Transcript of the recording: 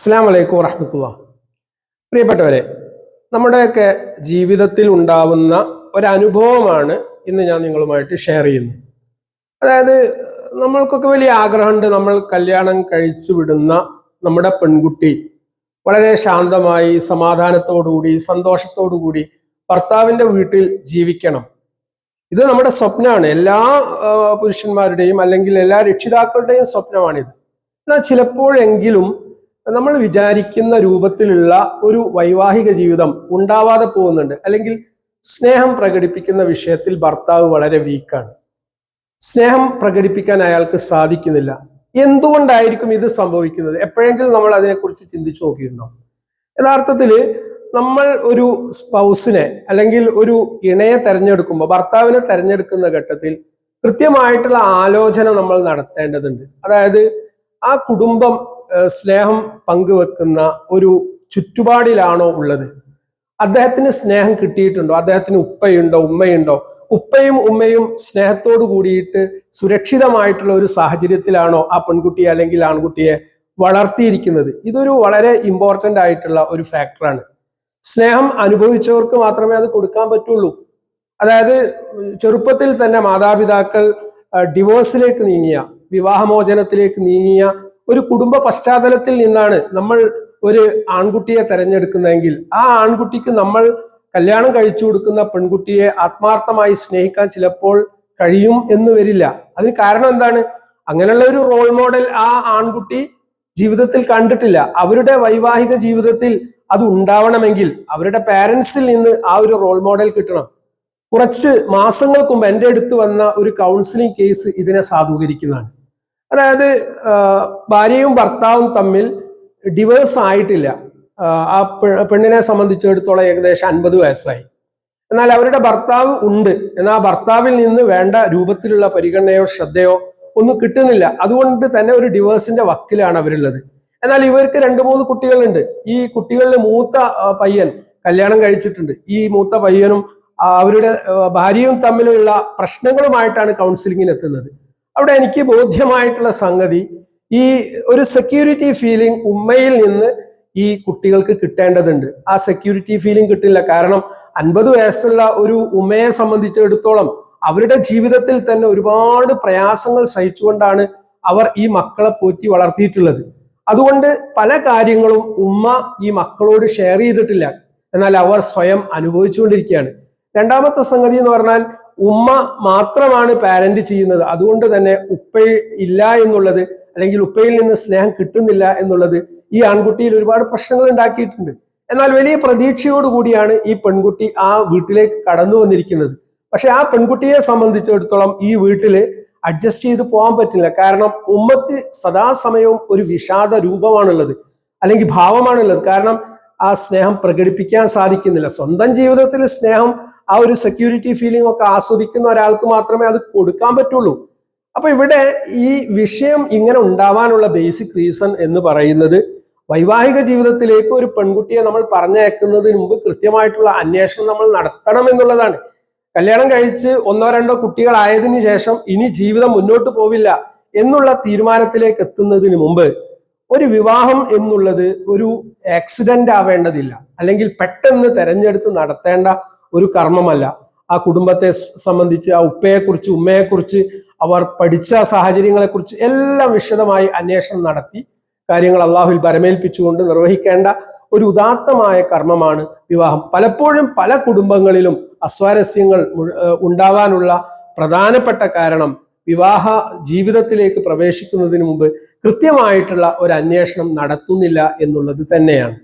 അസ്സാം വലൈക്കും വറഹമത്തുള്ള പ്രിയപ്പെട്ടവരെ നമ്മുടെയൊക്കെ ജീവിതത്തിൽ ഉണ്ടാവുന്ന ഒരനുഭവമാണ് ഇന്ന് ഞാൻ നിങ്ങളുമായിട്ട് ഷെയർ ചെയ്യുന്നത്. അതായത് നമ്മൾക്കൊക്കെ വലിയ ആഗ്രഹമുണ്ട് നമ്മൾ കല്യാണം കഴിച്ചു വിടുന്ന നമ്മുടെ പെൺകുട്ടി വളരെ ശാന്തമായി സമാധാനത്തോടുകൂടി സന്തോഷത്തോടുകൂടി ഭർത്താവിന്റെ വീട്ടിൽ ജീവിക്കണം. ഇത് നമ്മുടെ സ്വപ്നമാണ്. എല്ലാ പുരുഷന്മാരുടെയും അല്ലെങ്കിൽ എല്ലാ രക്ഷിതാക്കളുടെയും സ്വപ്നമാണിത്. എന്നാൽ ചിലപ്പോഴെങ്കിലും നമ്മൾ വിചാരിക്കുന്ന രൂപത്തിലുള്ള ഒരു വൈവാഹിക ജീവിതം ഉണ്ടാവാതെ പോകുന്നുണ്ട്. അല്ലെങ്കിൽ സ്നേഹം പ്രകടിപ്പിക്കുന്ന വിഷയത്തിൽ ഭർത്താവ് വളരെ വീക്കാണ് സ്നേഹം പ്രകടിപ്പിക്കാൻ അയാൾക്ക് സാധിക്കുന്നില്ല. എന്തുകൊണ്ടായിരിക്കും ഇത് സംഭവിക്കുന്നത്? എപ്പോഴെങ്കിലും നമ്മൾ അതിനെക്കുറിച്ച് ചിന്തിച്ചു നോക്കിയിട്ടുണ്ടോ? യഥാർത്ഥത്തിൽ നമ്മൾ ഒരു സ്പൗസിനെ അല്ലെങ്കിൽ ഒരു ഇണയെ തെരഞ്ഞെടുക്കുമ്പോൾ ഭർത്താവിനെ തെരഞ്ഞെടുക്കുന്ന ഘട്ടത്തിൽ കൃത്യമായിട്ടുള്ള ആലോചന നമ്മൾ നടത്തേണ്ടതുണ്ട്. അതായത് ആ കുടുംബം സ്നേഹം പങ്കുവെക്കുന്ന ഒരു ചുറ്റുപാടിലാണോ ഉള്ളത്? അദ്ദേഹത്തിന് സ്നേഹം കിട്ടിയിട്ടുണ്ടോ? അദ്ദേഹത്തിന് ഉപ്പയുണ്ടോ? ഉമ്മയുണ്ടോ? ഉപ്പയും ഉമ്മയും സ്നേഹത്തോട് കൂടിയിട്ട് സുരക്ഷിതമായിട്ടുള്ള ഒരു സാഹചര്യത്തിലാണോ ആ പെൺകുട്ടി അല്ലെങ്കിൽ ആൺകുട്ടിയെ വളർത്തിയിരിക്കുന്നത്? ഇതൊരു വളരെ ഇമ്പോർട്ടന്റ് ആയിട്ടുള്ള ഒരു ഫാക്ടറാണ് സ്നേഹം അനുഭവിച്ചവർക്ക് മാത്രമേ അത് കൊടുക്കാൻ പറ്റുള്ളൂ. അതായത് ചെറുപ്പത്തിൽ തന്നെ മാതാപിതാക്കൾ ഡിവോഴ്സിലേക്ക് നീങ്ങിയ വിവാഹമോചനത്തിലേക്ക് നീങ്ങിയ ഒരു കുടുംബ പശ്ചാത്തലത്തിൽ നിന്നാണ് നമ്മൾ ഒരു ആൺകുട്ടിയെ തെരഞ്ഞെടുക്കുന്നതെങ്കിൽ ആ ആൺകുട്ടിക്ക് നമ്മൾ കല്യാണം കഴിച്ചു കൊടുക്കുന്ന പെൺകുട്ടിയെ ആത്മാർത്ഥമായി സ്നേഹിക്കാൻ ചിലപ്പോൾ കഴിയും എന്ന് വരില്ല. അതിന് കാരണം എന്താണ്? അങ്ങനെയുള്ള ഒരു റോൾ മോഡൽ ആ ആൺകുട്ടി ജീവിതത്തിൽ കണ്ടിട്ടില്ല. അവരുടെ വൈവാഹിക ജീവിതത്തിൽ അത് ഉണ്ടാവണമെങ്കിൽ അവരുടെ പാരൻസിൽ നിന്ന് ആ ഒരു റോൾ മോഡൽ കിട്ടണം. കുറച്ച് മാസങ്ങൾക്ക് മുമ്പ് എന്റെ അടുത്ത് വന്ന ഒരു കൗൺസിലിംഗ് കേസ് ഇതിനെ സാധൂകരിക്കുന്നതാണ്. അതായത് ഭാര്യയും ഭർത്താവും തമ്മിൽ ഡിവേഴ്സ് ആയിട്ടില്ല. ആ, പെണ്ണിനെ സംബന്ധിച്ചിടത്തോളം ഏകദേശം അൻപത് വയസ്സായി. എന്നാൽ അവരുടെ ഭർത്താവ് ഉണ്ട്. എന്നാൽ ആ ഭർത്താവിൽ നിന്ന് വേണ്ട രൂപത്തിലുള്ള പരിഗണനയോ ശ്രദ്ധയോ ഒന്നും കിട്ടുന്നില്ല. അതുകൊണ്ട് തന്നെ ഒരു ഡിവേഴ്സിന്റെ വക്കിലാണ് അവരുള്ളത്. എന്നാൽ ഇവർക്ക് രണ്ട് മൂന്ന് കുട്ടികളുണ്ട്. ഈ കുട്ടികളിൽ മൂത്ത പയ്യൻ കല്യാണം കഴിച്ചിട്ടുണ്ട്. ഈ മൂത്ത പയ്യനും അവരുടെ ഭാര്യയും തമ്മിലുള്ള പ്രശ്നങ്ങളുമായിട്ടാണ് കൗൺസിലിങ്ങിന് എത്തുന്നത്. അവിടെ എനിക്ക് ബോധ്യമായിട്ടുള്ള സംഗതി ഈ ഒരു സെക്യൂരിറ്റി ഫീലിംഗ് ഉമ്മയിൽ നിന്ന് ഈ കുട്ടികൾക്ക് കിട്ടേണ്ടതുണ്ട്. ആ സെക്യൂരിറ്റി ഫീലിംഗ് കിട്ടില്ല. കാരണം അൻപത് വയസ്സുള്ള ഒരു ഉമ്മയെ സംബന്ധിച്ചിടത്തോളം അവരുടെ ജീവിതത്തിൽ തന്നെ ഒരുപാട് പ്രയാസങ്ങൾ സഹിച്ചുകൊണ്ടാണ് അവർ ഈ മക്കളെ പോറ്റി വളർത്തിയിട്ടുള്ളത്. അതുകൊണ്ട് പല കാര്യങ്ങളും ഉമ്മ ഈ മക്കളോട് ഷെയർ ചെയ്തിട്ടില്ല. എന്നാൽ അവർ സ്വയം അനുഭവിച്ചുകൊണ്ടിരിക്കുകയാണ്. രണ്ടാമത്തെ സംഗതി എന്ന് പറഞ്ഞാൽ ഉമ്മ മാത്രമാണ് പാരന്റ് ചെയ്യുന്നത്. അതുകൊണ്ട് തന്നെ ഉപ്പ ഇല്ല എന്നുള്ളത് അല്ലെങ്കിൽ ഉപ്പയിൽ നിന്ന് സ്നേഹം കിട്ടുന്നില്ല എന്നുള്ളത് ഈ ആൺകുട്ടിയിൽ ഒരുപാട് പ്രശ്നങ്ങൾ ഉണ്ടാക്കിയിട്ടുണ്ട്. എന്നാൽ വലിയ പ്രതീക്ഷയോടുകൂടിയാണ് ഈ പെൺകുട്ടി ആ വീട്ടിലേക്ക് കടന്നു വന്നിരിക്കുന്നത്. പക്ഷെ ആ പെൺകുട്ടിയെ സംബന്ധിച്ചിടത്തോളം ഈ വീട്ടിൽ അഡ്ജസ്റ്റ് ചെയ്ത് പോകാൻ പറ്റില്ല. കാരണം ഉമ്മക്ക് സദാസമയവും ഒരു വിഷാദ രൂപമാണുള്ളത് അല്ലെങ്കിൽ ഭാവമാണുള്ളത്. കാരണം ആ സ്നേഹം പ്രകടിപ്പിക്കാൻ സാധിക്കുന്നില്ല. സ്വന്തം ജീവിതത്തിൽ സ്നേഹം ആ ഒരു സെക്യൂരിറ്റി ഫീലിംഗ് ഒക്കെ ആസ്വദിക്കുന്ന ഒരാൾക്ക് മാത്രമേ അത് കൊടുക്കാൻ പറ്റുള്ളൂ. അപ്പൊ ഇവിടെ ഈ വിഷയം ഇങ്ങനെ ഉണ്ടാവാനുള്ള ബേസിക് റീസൺ എന്ന് പറയുന്നത് വൈവാഹിക ജീവിതത്തിലേക്ക് ഒരു പെൺകുട്ടിയെ നമ്മൾ പറഞ്ഞയക്കുന്നതിന് മുമ്പ് കൃത്യമായിട്ടുള്ള അന്വേഷണം നമ്മൾ നടത്തണം എന്നുള്ളതാണ്. കല്യാണം കഴിച്ച് ഒന്നോ രണ്ടോ കുട്ടികളായതിനു ശേഷം ഇനി ജീവിതം മുന്നോട്ട് പോവില്ല എന്നുള്ള തീരുമാനത്തിലേക്ക് എത്തുന്നതിന് മുമ്പ് ഒരു വിവാഹം എന്നുള്ളത് ഒരു ആക്സിഡന്റ് ആവേണ്ടതില്ല. അല്ലെങ്കിൽ പെട്ടെന്ന് തെരഞ്ഞെടുത്ത് നടത്തേണ്ട ഒരു കർമ്മമല്ല. ആ കുടുംബത്തെ സംബന്ധിച്ച് ആ ഉപ്പയെക്കുറിച്ച് ഉമ്മയെക്കുറിച്ച് അവർ പഠിച്ച സാഹചര്യങ്ങളെക്കുറിച്ച് എല്ലാം വിശദമായി അന്വേഷണം നടത്തി. കാര്യങ്ങൾ അള്ളാഹുവിൽ പരമേൽപ്പിച്ചുകൊണ്ട് നിർവഹിക്കേണ്ട ഒരു ഉദാത്തമായ കർമ്മമാണ് വിവാഹം. പലപ്പോഴും പല കുടുംബങ്ങളിലും അസ്വാരസ്യങ്ങൾ ഉണ്ടാവാനുള്ള പ്രധാനപ്പെട്ട കാരണം വിവാഹ ജീവിതത്തിലേക്ക് പ്രവേശിക്കുന്നതിന് മുമ്പ് കൃത്യമായിട്ടുള്ള ഒരു അന്വേഷണം നടത്തുന്നില്ല എന്നുള്ളത് തന്നെയാണ്.